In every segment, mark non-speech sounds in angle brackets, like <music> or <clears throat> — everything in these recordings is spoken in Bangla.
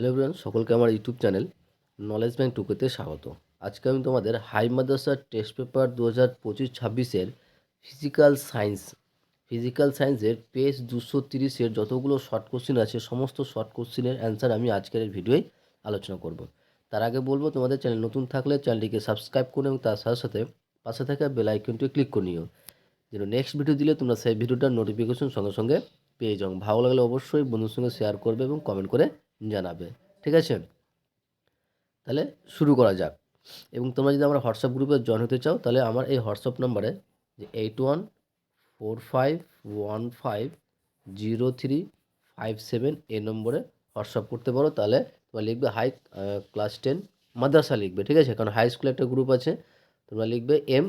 হ্যালো এভরিওয়ান সকলকে আমার ইউটিউব চ্যানেল নলেজ ব্যাংক টুকুতে স্বাগত। আজকে আমি তোমাদের হাই মাদ্রাসার টেস্ট পেপার দু হাজার পঁচিশ ছাব্বিশের ফিজিক্যাল সায়েন্স ফিজিক্যাল সায়েন্সের পেজ দুশো তিরিশের যতগুলো শর্ট কোশ্চিন আছে, সমস্ত শর্ট কোশ্চিনের অ্যান্সার আমি আজকের ভিডিওয় আলোচনা করব। তার আগে বলব, তোমাদের চ্যানেল নতুন থাকলে চ্যানেলটিকে সাবস্ক্রাইব করো এবং তার সাথে সাথে পাশে থাকা বেল আইকনটি ক্লিক করে নিও। যেন নেক্সট ভিডিও দিলে তোমরা সেই ভিডিওটার নোটিফিকেশন সঙ্গে সঙ্গে পেয়ে যাও। ভালো লাগলে অবশ্যই বন্ধুর সঙ্গে শেয়ার করবে এবং কমেন্ট করে জানাবে। ঠিক আছে? তাহলে শুরু করা যাক। এবং তোমরা যদি আমার হোয়াটসঅ্যাপ গ্রুপে জয়েন হতে চাও, তাহলে আমার এই হোয়াটসঅ্যাপ নাম্বারে যে eight one four five one five zero three five seven এই নম্বরে হোয়াটসঅ্যাপ করতে পারো। তাহলে তোমরা লিখবে হাই ক্লাস টেন মাদ্রাসা লিখবে। ঠিক আছে? কারণ হাই স্কুলে একটা গ্রুপ আছে। তোমরা লিখবে এম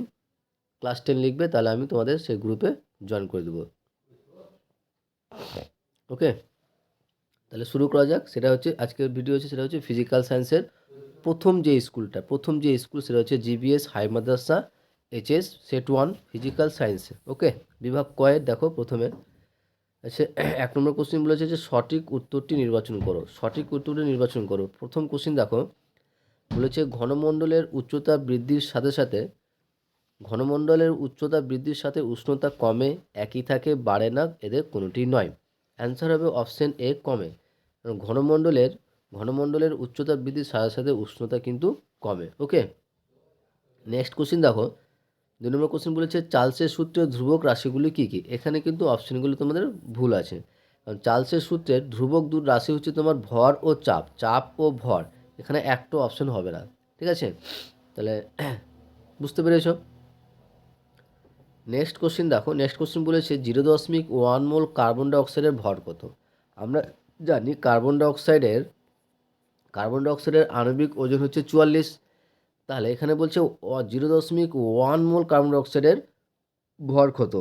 ক্লাস টেন লিখবে। তাহলে আমি তোমাদের সেই গ্রুপে জয়েন করে দেবো। ওকে তাহলে শুরু করা যাক। সেটা হচ্ছে, আজকের ভিডিও হচ্ছে, সেটা হচ্ছে ফিজিক্যাল সায়েন্সের প্রথম যে স্কুলটা প্রথম যে স্কুল সেটা হচ্ছে জিবিএস হাই মাদ্রাসা HS set one physical science okay বিভাগ কয়ের, দেখো প্রথমে। আচ্ছা <clears throat> এক নম্বর কোশ্চিন বলেছে যে সঠিক উত্তরটি নির্বাচন করো। সঠিক উত্তরটি নির্বাচন করো। প্রথম কোশ্চিন দেখো। বলেছে ঘনমণ্ডলের উচ্চতা বৃদ্ধির সাথে সাথে, ঘনমণ্ডলের উচ্চতা বৃদ্ধির সাথে উষ্ণতা কমে, একই থাকে, বাড়ে না, এদের কোনোটি নয়। অ্যান্সার হবে অপশন এ কমে। ঘনমণ্ডলের ঘনমণ্ডলের উচ্চতা বৃদ্ধির সাথে সাথে উষ্ণতা কিন্তু কমে। ওকে? নেক্সট কোশ্চিন দেখো। দুই নম্বর কোশ্চিন বলেছে, চার্লসের সূত্রের ধ্রুবক রাশিগুলি কী কী? এখানে কিন্তু অপশনগুলি তোমাদের ভুল আছে। কারণ চার্লসের সূত্রের ধ্রুবক দূর রাশি হচ্ছে তোমার ভর ও চাপ। চাপ ও ভর। এখানে একটা অপশন হবে না। ঠিক আছে? তাহলে <clears throat> বুঝতে পেরেছ? নেক্সট কোশ্চিন দেখো। নেক্সট কোশ্চিন বলেছে, জিরো দশমিক ওয়ান মোল কার্বন ডাইঅক্সাইডের ভর কত? আমরা জানি কার্বন ডাইঅক্সাইডের কার্বন ডাইঅক্সাইডের আণবিক ওজন হচ্ছে চুয়াল্লিশ। তাহলে এখানে বলছে জিরো দশমিক ওয়ান মোল কার্বন ডাইঅক্সাইডের ভর কত?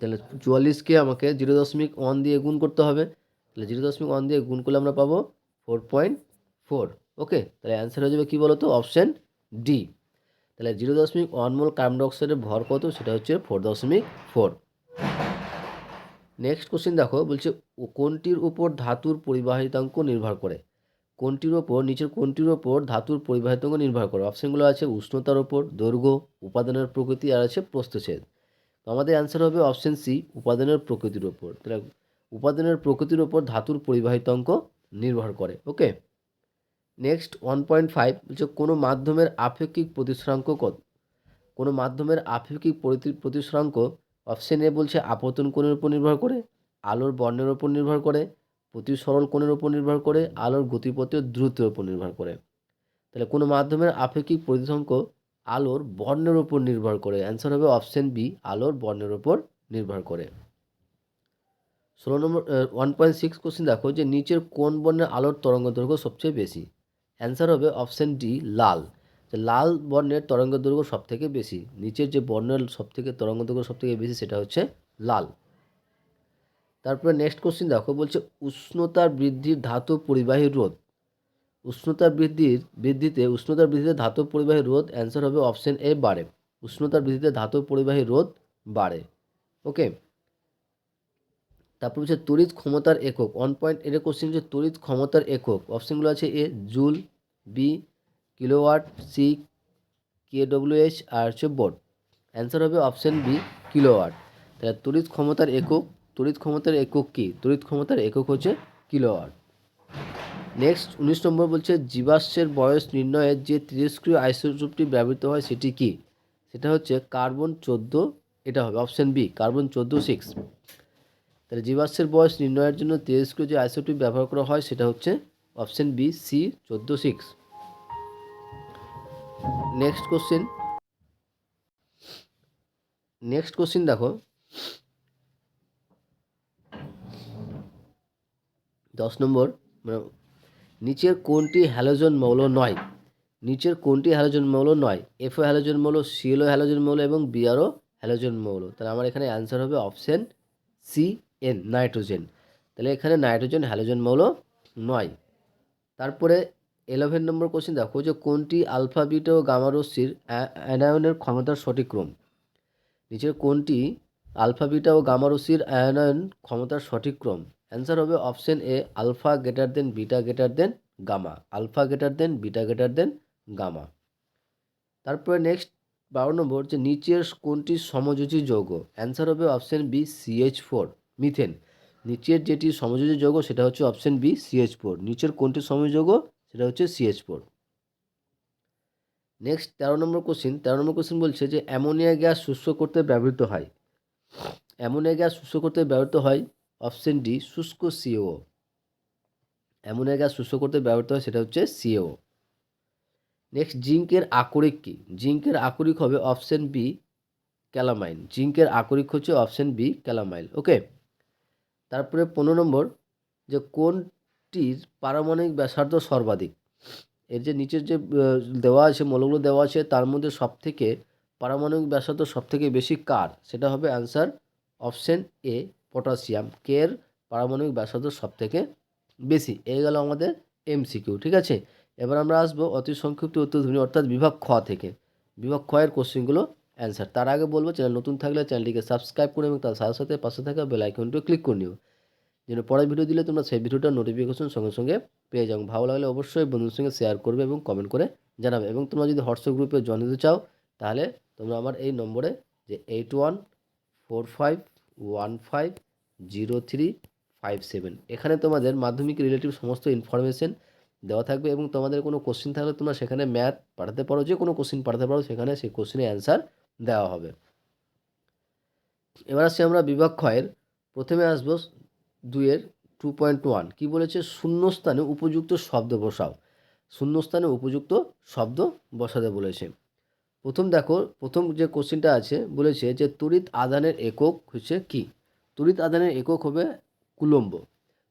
তাহলে চুয়াল্লিশকে আমাকে জিরো দশমিক ওয়ান দিয়ে গুণ করতে হবে। তাহলে জিরো দশমিক ওয়ান দিয়ে গুণ করলে আমরা পাবো ফোর পয়েন্ট ফোর ওকে তাহলে অ্যান্সার হয়ে যাবে কী বলো তো অপশান ডি তাহলে জিরো দশমিক ওয়ান মোল কার্বন ডাইঅক্সাইডের ভর কত? সেটা হচ্ছে ফোর দশমিক ফোর নেক্সট কোশ্চেন দেখো, বলছে কোনটির উপর ধাতুর পরিবাহিতাঙ্ক নির্ভর করে? কোনটির ওপর নিচের কোনটির ওপর ধাতুর পরিবাহিতাঙ্ক নির্ভর করে? অপশানগুলো আছে উষ্ণতার ওপর দৈর্ঘ্য, উপাদানের প্রকৃতি, আর আছে প্রস্থচ্ছেদ। তো আমাদের অ্যান্সার হবে অপশান সি উপাদানের প্রকৃতির ওপর তাহলে উপাদানের প্রকৃতির ওপর ধাতুর পরিবাহিতাঙ্ক নির্ভর করে okay next one point five বলছে, কোনো মাধ্যমের আপেক্ষিক প্রতিসরাঙ্ক কত? কোনো মাধ্যমের আপেক্ষিক প্রতি- প্রতিসরাঙ্ক অপশন এ বলছে আপতন কোণের উপর নির্ভর করে, আলোর বর্ণের উপর নির্ভর করে প্রতিসরল কোণের উপর নির্ভর করে, আলোর গতিপথের দ্রুতের উপর নির্ভর করে। তাহলে কোনো মাধ্যমের আপেক্ষিক প্রতিসরাঙ্ক আলোর বর্ণের উপর নির্ভর করে? অ্যান্সার হবে অপশন বি আলোর বর্ণের উপর নির্ভর করে। ষোলো নম্বর ওয়ান পয়েন্ট সিক্স কোশ্চেন দেখো যে নিচের কোন বর্ণের আলোর তরঙ্গ দৈর্ঘ্য সবচেয়ে বেশি? অ্যান্সার হবে অপশন ডি লাল। যে লাল বর্ণের তরঙ্গ দৈর্ঘ্য সব থেকে বেশি, নিচের যে বর্ণের সব থেকে তরঙ্গ দৈর্ঘ্য সব থেকে বেশি সেটা হচ্ছে লাল। তারপরে নেক্সট কোশ্চিন দেখো, বলছে উষ্ণতার বৃদ্ধির ধাতু পরিবাহী রোধ। উষ্ণতার বৃদ্ধির বৃদ্ধিতে, উষ্ণতার বৃদ্ধিতে ধাতু পরিবাহী রোধ অ্যান্সার হবে অপশন এ বাড়ে উষ্ণতার বৃদ্ধিতে ধাতু পরিবাহী রোধ বাড়ে ওকে তারপর হচ্ছে তড়িৎ ক্ষমতার একক। ওয়ান পয়েন্ট এর কোশ্চেন হচ্ছে তড়িৎ ক্ষমতার একক। অপশনগুলো আছে A joule B kilowatt C K WH আর হচ্ছে বোর্ড। অ্যান্সার হবে অপশন বি কিলোওয়াট। তাহলে তড়িৎ ক্ষমতার একক, তড়িৎ ক্ষমতার একক কী? তড়িৎ ক্ষমতার একক হচ্ছে কিলোওয়াট। নেক্সট উনিশ নম্বর বলছে, জীবাশ্মের বয়স নির্ণয়ের যে তিরস্ক্রিয় আইসোটোপটি ব্যবহৃত হয় সেটি কি? সেটা হচ্ছে কার্বন চোদ্দ, এটা হবে অপশন বি কার্বন চোদ্দ সিক্স তাহলে জীবাশ্মের বয়স নির্ণয়ের জন্য তেজস্ক্রিয় যে আইসোটোপ ব্যবহার করা হয় সেটা হচ্ছে অপশন বি সি চোদ্দ six next question next question দেখো। দশ নম্বর মানে নিচের কোনটি হ্যালোজেন মৌল নয়? নিচের কোনটি হ্যালোজেন মৌল নয়? এফও হ্যালোজেন মৌল সিএলও হ্যালোজেন মৌল এবং বিআরও হ্যালোজেন মৌল। তাহলে আমার এখানে অ্যান্সার হবে অপশন সি এন নাইট্রোজেন তাহলে এখানে নাইট্রোজেন হ্যালোজেন মৌল নয়। তারপরে ইলেভেন নম্বর কোশ্চেন দেখো যে কোনটি আলফা বিটা ও গামা রশ্মির অ্যানায়নের ক্ষমতার সঠিক ক্রম? নিচের কোনটি আলফা বিটা ও গামা রশ্মির আয়নায়ন ক্ষমতার সঠিক ক্রম? অ্যান্সার হবে option A alpha greater than beta greater than gamma alpha greater than beta greater than gamma তারপরে নেক্সট বারো নম্বর যে নিচের কোনটি সমযোজী যৌগ? অ্যান্সার হবে option B CH four methane নিচের যেটি সমযোজী যৌগ, সেটা হচ্ছে অপশন বি সিএইচ ফোর নিচের কোনটি সমযোগ সেটা হচ্ছে সিএইচ ফোর নেক্সট তেরো নম্বর কোশ্চিন তেরো নম্বর কোশ্চিন বলছে যে অ্যামোনিয়া গ্যাস শুষ্ক করতে ব্যবহৃত হয়। অ্যামোনিয়া গ্যাস শুষ্ক করতে ব্যবহৃত হয় অপশন ডি, শুষ্ক সিও অ্যামোনিয়া গ্যাস শুষ্ক করতে ব্যবহৃত হয় সেটা হচ্ছে সিও নেক্সট জিঙ্কের আকরিক কি? জিঙ্কের আকরিক হবে অপশন বি, ক্যালামাইন। জিঙ্কের আকরিক হচ্ছে অপশন বি, ক্যালামাইল। ওকে তারপরে পনেরো নম্বর যে কোনটির পারমাণবিক ব্যাসার্ধ সর্বাধিক। এর যে নিচের যে দেওয়া আছে, মৌলগুলো দেওয়া আছে, তার মধ্যে সবথেকে পারমাণবিক ব্যাসার্ধ সবথেকে বেশি কার? সেটা হবে অ্যান্সার অপশন এ, পটাশিয়াম। কের পারমাণবিক ব্যাসার্ধ সবথেকে বেশি? এই গেল আমাদের এমসিকিউ, ঠিক আছে? এবার আমরা আসব অতি সংক্ষিপ্ত উত্তরধ্বনি অর্থাৎ বিভাগ খ থেকে। বিভাগ খ এর কোশ্চেনগুলো অ্যান্সার। তার আগে বলব, চ্যানেল নতুন থাকলে চ্যানেলটিকে সাবস্ক্রাইব করে এবং তার সাথে সাথে পাশে থাকা বেল আইকনটিও ক্লিক করে নিও। যেন পরের ভিডিও দিলে তোমরা সেই ভিডিওটার নোটিফিকেশন সঙ্গে সঙ্গে পেয়ে যাও। ভালো লাগলে অবশ্যই বন্ধুদের সঙ্গে শেয়ার করবে এবং কমেন্ট করে জানাবে। এবং তোমরা যদি হোয়াটসঅ্যাপ গ্রুপে জয়েন দিতে চাও, তাহলে তোমরা আমার এই নম্বরে যে eight one four five one five zero three five seven এখানে তোমাদের মাধ্যমিক রিলেটিভ সমস্ত ইনফরমেশন দেওয়া থাকবে এবং তোমাদের কোনো কোশ্চিন থাকলে তোমরা সেখানে ম্যাথ পাঠাতে পারো, যে কোনো কোশ্চিন পাঠাতে পারো, সেখানে সেই কোশ্চিনের অ্যান্সার দেওয়া হবে। এবার আসছি আমরা বিভাগ ক্ষয়ের প্রথমে আসব দুইয়ের টু পয়েন্ট ওয়ান কী বলেছে? শূন্যস্থানে উপযুক্ত শব্দ বসাও। শূন্যস্থানে উপযুক্ত শব্দ বসাতে বলেছে। প্রথম দেখো, প্রথম যে কোশ্চিনটা আছে, বলেছে যে তড়িৎ আদানের একক হচ্ছে কি? তড়িৎ আদানের একক হবে কুলম্ব।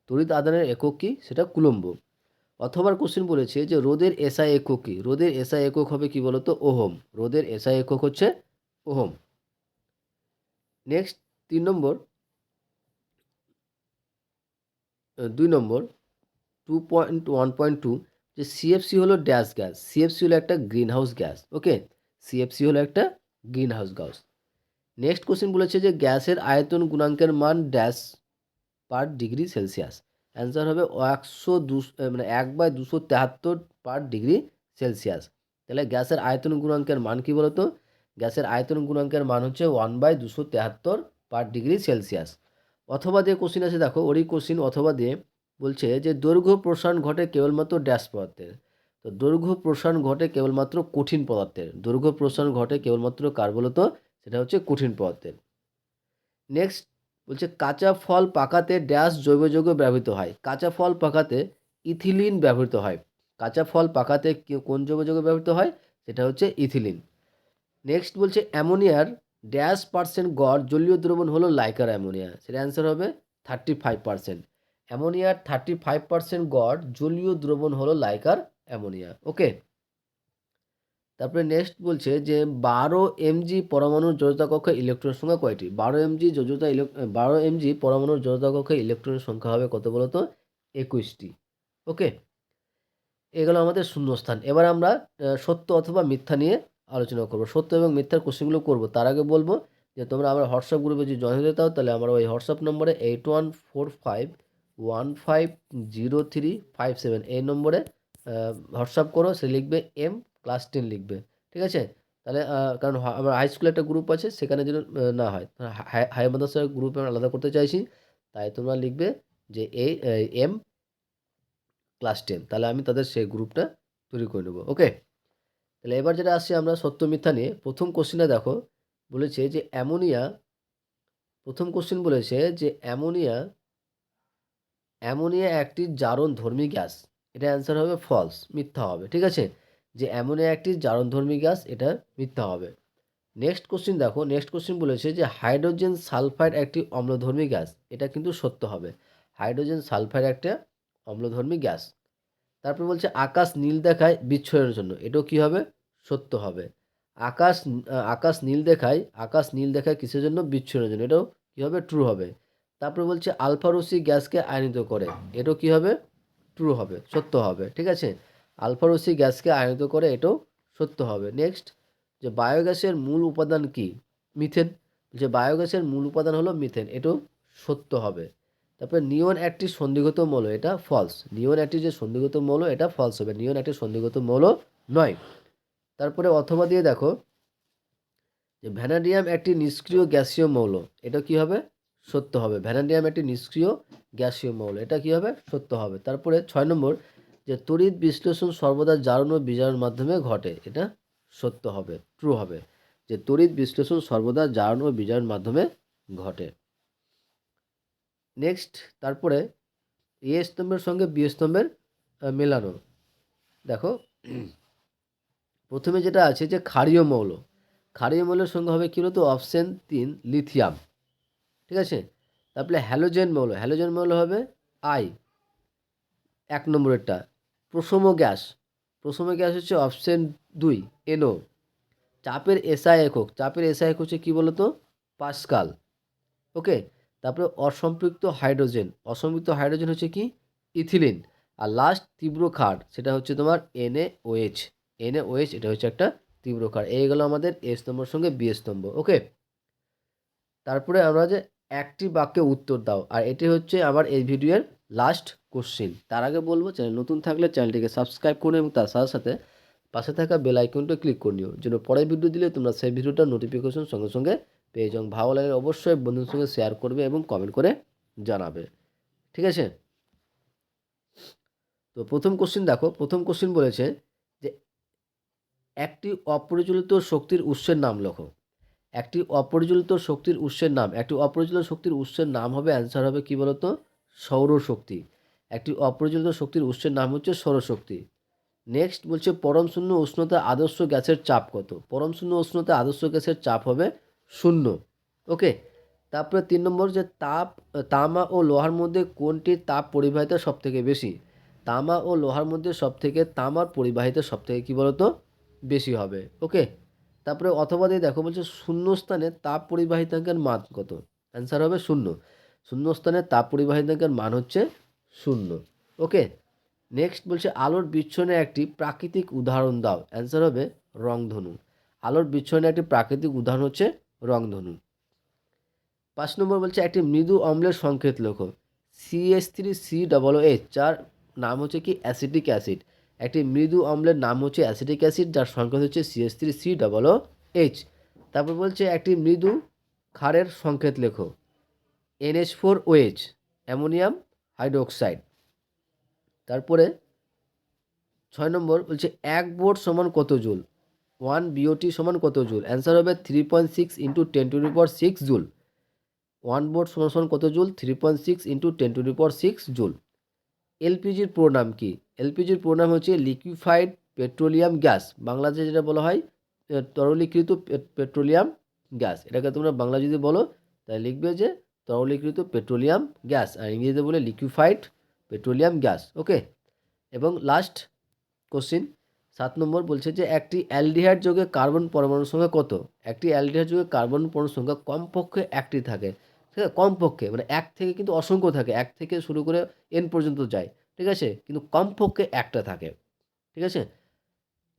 তড়িৎ আদানের একক কি? সেটা কুলম্ব। অথবা কোশ্চেন বলেছে যে রোদের এসআই একক কি? রোদের এসআই একক হবে কি বলতো? ওহম। রোদের এসআই একক হচ্ছে ওহম। নেক্সট তিন নম্বর দুই নম্বর two point one point two যে সিএফসি হলো ড্যাশ গ্যাস সিএফসি হলো একটা green house gas okay CFC হলো একটা green house gas next question বলেছে যে গ্যাসের আয়তন গুণাঙ্কের মান dash per degree Celsius answer হবে একশো দুশো মানে এক বাই দুশো তেহাত্তর পার ডিগ্রি সেলসিয়াস তাহলে গ্যাসের আয়তন গুণাঙ্কের মান কি বলতো? গ্যাসের আয়তন গুণাঙ্কের মান হচ্ছে ওয়ান বাই দুশো তেহাত্তর পার ডিগ্রি সেলসিয়াস অথবা দিয়ে কোশ্চিন আছে, দেখো, ওরই কোশ্চিন অথবা দিয়ে বলছে যে দৈর্ঘ্য প্রসারণ ঘটে কেবলমাত্র ড্যাশ পদার্থের। তো দৈর্ঘ্য প্রসারণ ঘটে কেবলমাত্র কঠিন পদার্থের। দৈর্ঘ্য প্রসারণ ঘটে কেবলমাত্র কার বলতো? সেটা হচ্ছে কঠিন পদার্থের। নেক্সট বলছে, কাঁচা ফল পাকাতে ড্যাশ জৈব যৌগ ব্যবহৃত হয়। কাঁচা ফল পাকাতে ইথিলিন ব্যবহৃত হয়। কাঁচা ফল পাকাতে কোন জৈব যৌগ ব্যবহৃত হয়? সেটা হচ্ছে ইথিলিন। নেক্সট বলছে, অ্যামোনিয়ার ড্যাশ পার্সেন্ট গড়, জলীয় দ্রবণ হলো লাইকার অ্যামোনিয়া। সেটা অ্যান্সার হবে থার্টি ফাইভ পার্সেন্ট অ্যামোনিয়ার থার্টি ফাইভ পার্সেন্ট গড়, জলীয় দ্রবণ হলো লাইকার অ্যামোনিয়া। ওকে তারপরে নেক্সট বলছে যে বারো এমজি পরমাণুর জড়তা কক্ষে ইলেকট্রনের সংখ্যা কয়টি? বারো এমজি যোজতা ইলেক বারো এমজি পরমাণুর জড়তা কক্ষে ইলেকট্রনের সংখ্যা হবে কত বলতো? একুশটি। ওকে এগুলো আমাদের শূন্যস্থান। এবার আমরা সত্য অথবা মিথ্যা নিয়ে আলোচনা করব। সত্য এবং মিথ্যার কোশ্চেনগুলো করব। তার আগে বলব যে তোমরা আমার হোয়াটসঅ্যাপ গ্রুপে যদি জয়েন হতে চাও, তাহলে আমার ওই হোয়াটসঅ্যাপ নম্বরে eight one four five one five zero three five seven এই নম্বরে হোয়াটসঅ্যাপ করো, সে লিখবে এম ক্লাস টেন লিখবে। ঠিক আছে? তাহলে কারণ আমার হাই স্কুলে একটা গ্রুপ আছে, সেখানে যেন না হয়। হাই- হাই মাদ্রাসার গ্রুপে আমি আলাদা করতে চাইছি, তাই তোমরা লিখবে যে এই এম ক্লাস টেন তাহলে আমি তাদের সেই গ্রুপটা তৈরি করে নেব। ওকে তাহলে এবার যেটা আসছে আমরা সত্য মিথ্যা নিয়ে, প্রথম কোশ্চেনে দেখো, বলেছে যে অ্যামোনিয়া, প্রথম কোশ্চেন বলেছে যে অ্যামোনিয়া অ্যামোনিয়া একটি জারণধর্মী গ্যাস, এটা অ্যান্সার হবে ফলস মিথ্যা হবে, ঠিক আছে? যে অ্যামোনিয়া একটি জারণধর্মী গ্যাস, এটা মিথ্যা হবে। নেক্সট কোশ্চেন দেখো নেক্সট কোশ্চেন বলেছে যে হাইড্রোজেন সালফাইড একটি অম্লধর্মী গ্যাস, এটা কিন্তু সত্য হবে। হাইড্রোজেন সালফাইড একটা অম্লধর্মী গ্যাস। তারপর বলছে আকাশ নীল দেখায় বিচ্ছুরণের জন্য, এটাও কি হবে? সত্য হবে। আকাশ আকাশ নীল দেখায়, আকাশ নীল দেখায় কিসের জন্য? বিচ্ছুরণের জন্য। এটাও কি হবে? ট্রু হবে। তারপরে বলছে আলফা রশ্মি গ্যাসকে আয়নিত করে। এটাও কি হবে? ট্রু হবে, সত্য হবে। ঠিক আছে? আলফা রশ্মি গ্যাসকে আয়নিত করে, এটাও সত্য হবে। নেক্সট যে বায়োগ্যাসের মূল উপাদান কি? মিথেন যে বায়োগ্যাসের মূল উপাদান হলো মিথেন এটাও সত্য হবে। তারপরে নিয়ন একটি সন্ধিগত মৌল, এটা ফলস নিয়ন একটি যে সন্ধিগত মৌল, এটা ফলস হবে। নিয়ন একটি সন্ধিগত মৌল নয়। তারপরে অথবা দিয়ে দেখো যে ভ্যানাডিয়াম একটি নিষ্ক্রিয় গ্যাসীয় মৌল। এটা কি হবে? সত্য হবে। ভ্যানাডিয়াম একটি নিষ্ক্রিয় গ্যাসীয় মৌল। এটা কি হবে? সত্য হবে। তারপরে ছয় নম্বর, যে তড়িৎ বিশ্লেষণ সর্বদা জারণ ও বিজারণ মাধ্যমে ঘটে। এটা সত্য হবে। ট্রু হবে। যে তড়িৎ বিশ্লেষণ সর্বদা জারণ ও বিজারণ মাধ্যমে ঘটে। নেক্সট তারপরে এ স্তম্ভের সঙ্গে বি স্তম্ভের মেলানো। দেখো প্রথমে যেটা আছে যে ক্ষারীয় মৌল। ক্ষারীয় মৌলের সঙ্গে হবে কী বলতো? অপশন তিন, লিথিয়াম। ঠিক আছে? তারপরে হ্যালোজেন মৌল। হ্যালোজেন মৌল হবে আই। এক নম্বরেরটা। প্রসম গ্যাস। প্রসম গ্যাস হচ্ছে অপশন দুই, এনও। চাপের এসআই একক। চাপের এসআই একক হচ্ছে কী বলতো? পাস্কাল। ওকে? তারপরে অসম্পৃক্ত হাইড্রোজেন। অসম্পৃক্ত হাইড্রোজেন হচ্ছে কি? ইথিলিন। আর লাস্ট তীব্র ক্ষার, সেটা হচ্ছে তোমার এনএওএইচ এনএওএইচ এটা হচ্ছে একটা তীব্র ক্ষার। এই গেলো আমাদের এ স্তম্ভর সঙ্গে বি স্তম্ভ, ওকে? তারপরে আমরা যে একটি বাক্যে উত্তর দাও, আর এটি হচ্ছে আমার এই ভিডিওর লাস্ট কোশ্চিন তার আগে বলব, চ্যানেল নতুন থাকলে চ্যানেলটিকে সাবস্ক্রাইব করুন এবং তার সাথে সাথে পাশে থাকা বেল আইকনটা ক্লিক করে নিও, যেন পরের ভিডিও দিলে তোমরা সেই ভিডিওটার নোটিফিকেশন সঙ্গে সঙ্গে পেয়ে যাও। ভালো লাগলে অবশ্যই বন্ধুদের সঙ্গে শেয়ার করবে এবং কমেন্ট করে জানাবে, ঠিক আছে? তো প্রথম কোশ্চিন দেখো, প্রথম কোশ্চিন বলেছে একটি অপরিচালিত শক্তির উৎসের নাম লেখো। একটি অপরিচালিত শক্তির উৎসের নাম। একটি অপরিচালিত শক্তির উৎসের নাম হবে অ্যান্সার হবে কি বলতো? সৌরশক্তি। একটি অপরিচালিত শক্তির উৎসের নাম হচ্ছে সৌরশক্তি। নেক্সট বলছে, পরম শূন্য উষ্ণতা আদর্শ গ্যাসের চাপ কত? পরম শূন্য উষ্ণতা আদর্শ গ্যাসের চাপ হবে শূন্য। ওকে তারপরে তিন নম্বর যে তাপ, তামা ও লোহার মধ্যে কোনটির তাপ পরিবাহিতা সব থেকে বেশি? তামা ও লোহার মধ্যে সব থেকে তামার পরিবাহিতা সব থেকে কী বলতো? বেশি হবে ওকে তারপরে অথবা দিয়ে দেখো বলছে শূন্যস্থানে তাপ পরিবাহিতাঙ্কের মান কত? অ্যান্সার হবে শূন্য। শূন্যস্থানে তাপ পরিবাহিতাঙ্কের মান হচ্ছে শূন্য ওকে নেক্সট বলছে আলোর বিচ্ছনে একটি প্রাকৃতিক উদাহরণ দাও। অ্যান্সার হবে রংধনু। আলোর বিচ্ছনে একটি প্রাকৃতিক উদাহরণ হচ্ছে রংধনু। পাঁচ নম্বর বলছে একটি মৃদু অম্লের সংকেত লেখো। CS three C double H যার নাম হচ্ছে কি অ্যাসিডিক অ্যাসিড। একটি মৃদু অম্লের নাম হচ্ছে অ্যাসিটিক অ্যাসিড, যার সংকেত হচ্ছে CS three C double H. তারপর বলছে একটি মৃদু ক্ষারের সংকেত লেখো। NH four OH ammonium hydroxide. তারপরে ছয় নম্বর বলছে এক বোর্ড সমান কত জুল? ওয়ান বিওটি সমান কত জুল? অ্যান্সার হবে three point six into ten to power six joule. One board সমান সমান কত joule? Three point six into ten to power six joule. এলপিজির পুরো নাম কি? এলপিজির পুরো নাম হচ্ছে লিকুইফাইড পেট্রোলিয়াম গ্যাস। বাংলাদেশে যেটা বলা হয় তরলীকৃত পেট্রোলিয়াম গ্যাস। এটাকে তোমরা বাংলা যদি বলো, তাহলে লিখবে যে তরলীকৃত পেট্রোলিয়াম গ্যাস। আর ইংরেজিতে বলে লিকুইফাইড পেট্রোলিয়াম গ্যাস। ওকে? এবং লাস্ট কোশ্চিন সাত নম্বর বলছে যে একটি অ্যালডিহাইড যোগে কার্বন পরমাণুর সংখ্যা কত? একটি অ্যালডিহাইড যোগে কার্বন পরমাণুর সংখ্যা কমপক্ষে একটি থাকে। ঠিক আছে? কমপক্ষে মানে এক থেকে কিন্তু অসংখ্য থাকে, এক থেকে শুরু করে এন পর্যন্ত যায়, ঠিক আছে? কিন্তু কমপক্ষে একটা থাকে, ঠিক আছে?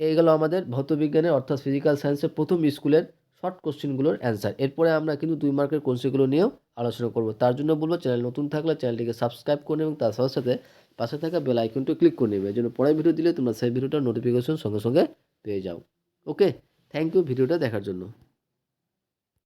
এই আমাদের ভৌতবিজ্ঞানের, অর্থাৎ ফিজিক্যাল সায়েন্সের প্রথম স্কুলের শর্ট কোশ্চেনগুলোর অ্যান্সার এরপরে আমরা কিন্তু দুই মার্কের কোশ্চেনগুলো নিয়েও আলোচনা করব। তার জন্য বলব চ্যানেল নতুন থাকলে চ্যানেলটিকে সাবস্ক্রাইব করুন এবং তার সাথে সাথে পাশে থাকা বেল আইকনটি ক্লিক করে নেবে। জন্য পরের ভিডিও দিলে তোমরা সেই ভিডিওটার নোটিফিকেশন সঙ্গে সঙ্গে পেয়ে যাও। ওকে থ্যাংক ইউ ভিডিওটা দেখার জন্য।